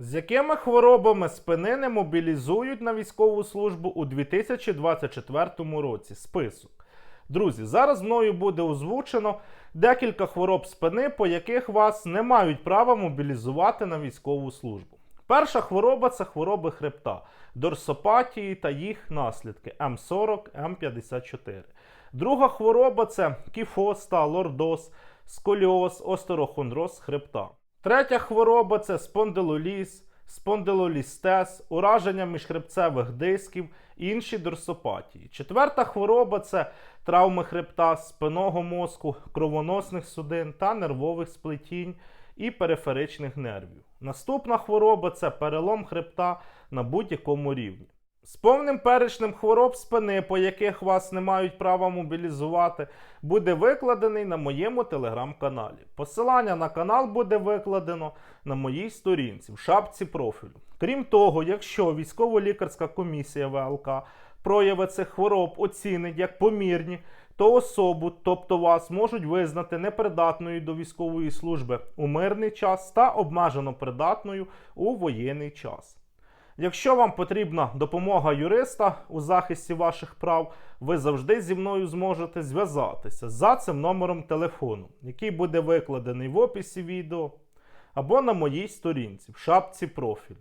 З якими хворобами спини не мобілізують на військову службу у 2024 році? Список. Друзі, зараз мною буде озвучено декілька хвороб спини, по яких вас не мають права мобілізувати на військову службу. Перша хвороба це хвороби хребта, дорсопатії та їх наслідки М40, М54. Друга хвороба це кіфоз лордоз, сколіоз, остерохондроз хребта. Третя хвороба це спондилоліз, спондилолістез, ураження міжхребцевих дисків, і інші дорсопатії. Четверта хвороба це травми хребта, спинного мозку, кровоносних судин та нервових сплетінь і периферичних нервів. Наступна хвороба це перелом хребта на будь-якому рівні. З повним перечнем хвороб спини, по яких вас не мають права мобілізувати, буде викладений на моєму телеграм-каналі. Посилання на канал буде викладено на моїй сторінці в шапці профілю. Крім того, якщо військово-лікарська комісія ВЛК прояви цих хвороб оцінить як помірні, то особу, тобто вас, можуть визнати непридатною до військової служби у мирний час та обмежено придатною у воєнний час. Якщо вам потрібна допомога юриста у захисті ваших прав, ви завжди зі мною зможете зв'язатися за цим номером телефону, який буде викладений в описі відео або на моїй сторінці в шапці профілю.